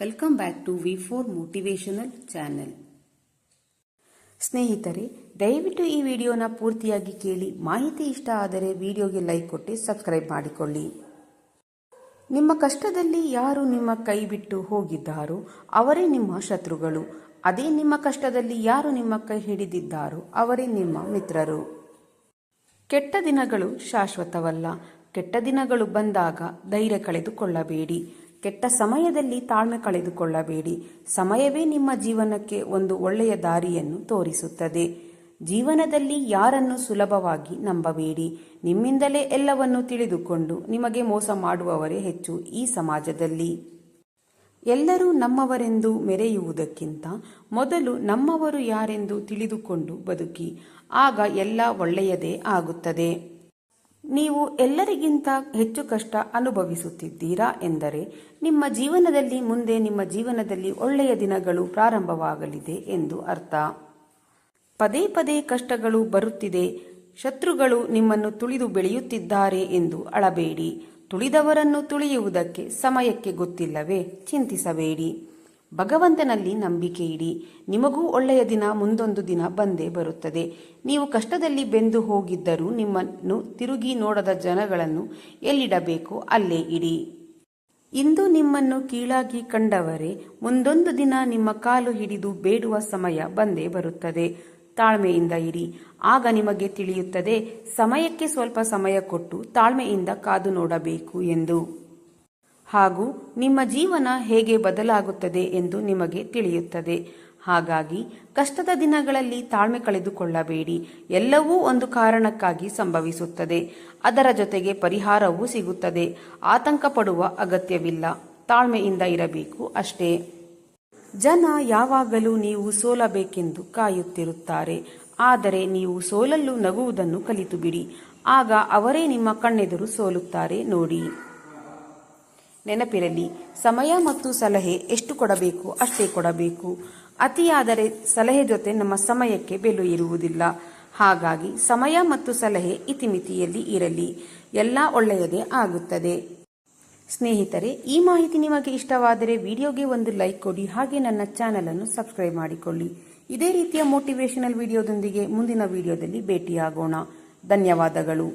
Welcome back to V four motivational channel ಸ್ನೇಹಿತರೆ, ದಯವಿಟ್ಟು ಈ ವಿಡಿಯೋನ ಪೂರ್ತಿಯಾಗಿ ಕೇಳಿ. ಮಾಹಿತಿ ಇಷ್ಟ ಆದರೆ ವಿಡಿಯೋಗೆ ಲೈಕ್ ಕೊಟ್ಟು ಸಬ್ಸ್ಕ್ರೈಬ್ ಮಾಡಿಕೊಳ್ಳಿ. ನಿಮ್ಮ ಕಷ್ಟದಲ್ಲಿ ಯಾರು ನಿಮ್ಮ ಕೈ ಬಿಟ್ಟು ಹೋಗಿದ್ದಾರೋ ಅವರೇ ನಿಮ್ಮ ಶತ್ರುಗಳು. ಅದೇ ನಿಮ್ಮ ಕಷ್ಟದಲ್ಲಿ ಯಾರು ನಿಮ್ಮ ಕೈ ಹಿಡಿದಿದ್ದಾರೋ ಅವರೇ ನಿಮ್ಮ ಮಿತ್ರರು. ಕೆಟ್ಟ ದಿನಗಳು ಶಾಶ್ವತವಲ್ಲ. ಕೆಟ್ಟ ದಿನಗಳು ಬಂದಾಗ ಧೈರ್ಯ ಕಳೆದುಕೊಳ್ಳಬೇಡಿ. ಕೆಟ್ಟ ಸಮಯದಲ್ಲಿ ತಾಳ್ಮೆ ಕಳೆದುಕೊಳ್ಳಬೇಡಿ. ಸಮಯವೇ ನಿಮ್ಮ ಜೀವನಕ್ಕೆ ಒಂದು ಒಳ್ಳೆಯ ದಾರಿಯನ್ನು ತೋರಿಸುತ್ತದೆ. ಜೀವನದಲ್ಲಿ ಯಾರನ್ನು ಸುಲಭವಾಗಿ ನಂಬಬೇಡಿ. ನಿಮ್ಮಿಂದಲೇ ಎಲ್ಲವನ್ನು ತಿಳಿದುಕೊಂಡು ನಿಮಗೆ ಮೋಸ ಮಾಡುವವರೇ ಹೆಚ್ಚು ಈ ಸಮಾಜದಲ್ಲಿ. ಎಲ್ಲರೂ ನಮ್ಮವರೆಂದು ಮೆರೆಯುವುದಕ್ಕಿಂತ ಮೊದಲು ನಮ್ಮವರು ಯಾರೆಂದು ತಿಳಿದುಕೊಂಡು ಬದುಕಿ, ಆಗ ಎಲ್ಲ ಒಳ್ಳೆಯದೇ ಆಗುತ್ತದೆ. ನೀವು ಎಲ್ಲರಿಗಿಂತ ಹೆಚ್ಚು ಕಷ್ಟ ಅನುಭವಿಸುತ್ತಿದ್ದೀರಾ ಎಂದರೆ ನಿಮ್ಮ ಜೀವನದಲ್ಲಿ ಮುಂದೆ ನಿಮ್ಮ ಜೀವನದಲ್ಲಿ ಒಳ್ಳೆಯ ದಿನಗಳು ಪ್ರಾರಂಭವಾಗಲಿದೆ ಎಂದು ಅರ್ಥ. ಪದೇ ಪದೇ ಕಷ್ಟಗಳು ಬರುತ್ತಿದೆ, ಶತ್ರುಗಳು ನಿಮ್ಮನ್ನು ತುಳಿದು ಬೆಳೆಯುತ್ತಿದ್ದಾರೆ ಎಂದು ಅಳಬೇಡಿ. ತುಳಿದವರನ್ನು ತುಳಿಯುವುದಕ್ಕೆ ಸಮಯಕ್ಕೆ ಗೊತ್ತಿಲ್ಲವೇ, ಚಿಂತಿಸಬೇಡಿ. ಭಗವಂತನಲ್ಲಿ ನಂಬಿಕೆ ಇಡಿ. ನಿಮಗೂ ಒಳ್ಳೆಯ ದಿನ, ಮುಂದೊಂದು ದಿನ ಬಂದೇ ಬರುತ್ತದೆ. ನೀವು ಕಷ್ಟದಲ್ಲಿ ಬೆಂದು ಹೋಗಿದ್ದರೂ ನಿಮ್ಮನ್ನು ತಿರುಗಿ ನೋಡದ ಜನಗಳನ್ನು ಎಲ್ಲಿಡಬೇಕು? ಅಲ್ಲೇ ಇಡಿ. ಇಂದು ನಿಮ್ಮನ್ನು ಕೀಳಾಗಿ ಕಂಡವರೇ, ಮುಂದೊಂದು ದಿನ ನಿಮ್ಮ ಕಾಲು ಹಿಡಿದು ಬೇಡುವ ಸಮಯ ಬಂದೇ ಬರುತ್ತದೆ. ತಾಳ್ಮೆಯಿಂದ ಇರಿ ಆಗ ನಿಮಗೆ ತಿಳಿಯುತ್ತದೆ, ಸಮಯಕ್ಕೆ ಸ್ವಲ್ಪ ಸಮಯ ಕೊಟ್ಟು ತಾಳ್ಮೆಯಿಂದ ಕಾದು ನೋಡಬೇಕು ಎಂದು. ಹಾಗೂ ನಿಮ್ಮ ಜೀವನ ಹೇಗೆ ಬದಲಾಗುತ್ತದೆ ಎಂದು ನಿಮಗೆ ತಿಳಿಯುತ್ತದೆ. ಹಾಗಾಗಿ ಕಷ್ಟದ ದಿನಗಳಲ್ಲಿ ತಾಳ್ಮೆ ಕಳೆದುಕೊಳ್ಳಬೇಡಿ. ಎಲ್ಲವೂ ಒಂದು ಕಾರಣಕ್ಕಾಗಿ ಸಂಭವಿಸುತ್ತದೆ. ಅದರ ಜೊತೆಗೆ ಪರಿಹಾರವೂ ಸಿಗುತ್ತದೆ. ಆತಂಕ ಪಡುವ ಅಗತ್ಯವಿಲ್ಲ. ತಾಳ್ಮೆಯಿಂದ ಇರಬೇಕು ಅಷ್ಟೇ. ಜನ ಯಾವಾಗಲೂ ನೀವು ಸೋಲಬೇಕೆಂದು ಕಾಯುತ್ತಿರುತ್ತಾರೆ. ಆದರೆ ನೀವು ಸೋಲಲು ನಗುವುದನ್ನು ಕಲಿತು ಬಿಡಿ ಆಗ ಅವರೇ ನಿಮ್ಮ ಕಣ್ಣೆದುರು ಸೋಲುತ್ತಾರೆ ನೋಡಿ. ನೆನಪಿರಲಿ, ಸಮಯ ಮತ್ತು ಸಲಹೆ ಎಷ್ಟು ಕೊಡಬೇಕು, ಅಷ್ಟೇ ಕೊಡಬೇಕು. ಅತಿಯಾದರೆ ಸಲಹೆ ಜೊತೆ ನಮ್ಮ ಸಮಯಕ್ಕೆ ಬೆಲೆ ಇರುವುದಿಲ್ಲ ಹಾಗಾಗಿ ಸಮಯ ಮತ್ತು ಸಲಹೆ ಇತಿಮಿತಿಯಲ್ಲಿ ಇರಲಿ. ಎಲ್ಲ ಒಳ್ಳೆಯದೇ ಆಗುತ್ತದೆ. ಸ್ನೇಹಿತರೆ, ಈ ಮಾಹಿತಿ ನಿಮಗೆ ಇಷ್ಟವಾದರೆ ವಿಡಿಯೋಗೆ ಒಂದು ಲೈಕ್ ಕೊಡಿ, ಹಾಗೆ ನನ್ನ ಚಾನೆಲ್ ಅನ್ನು ಸಬ್ಸ್ಕ್ರೈಬ್ ಮಾಡಿಕೊಳ್ಳಿ. ಇದೇ ರೀತಿಯ ಮೋಟಿವೇಶನಲ್ ವಿಡಿಯೋದೊಂದಿಗೆ ಮುಂದಿನ ವಿಡಿಯೋದಲ್ಲಿ ಭೇಟಿಯಾಗೋಣ. ಧನ್ಯವಾದಗಳು.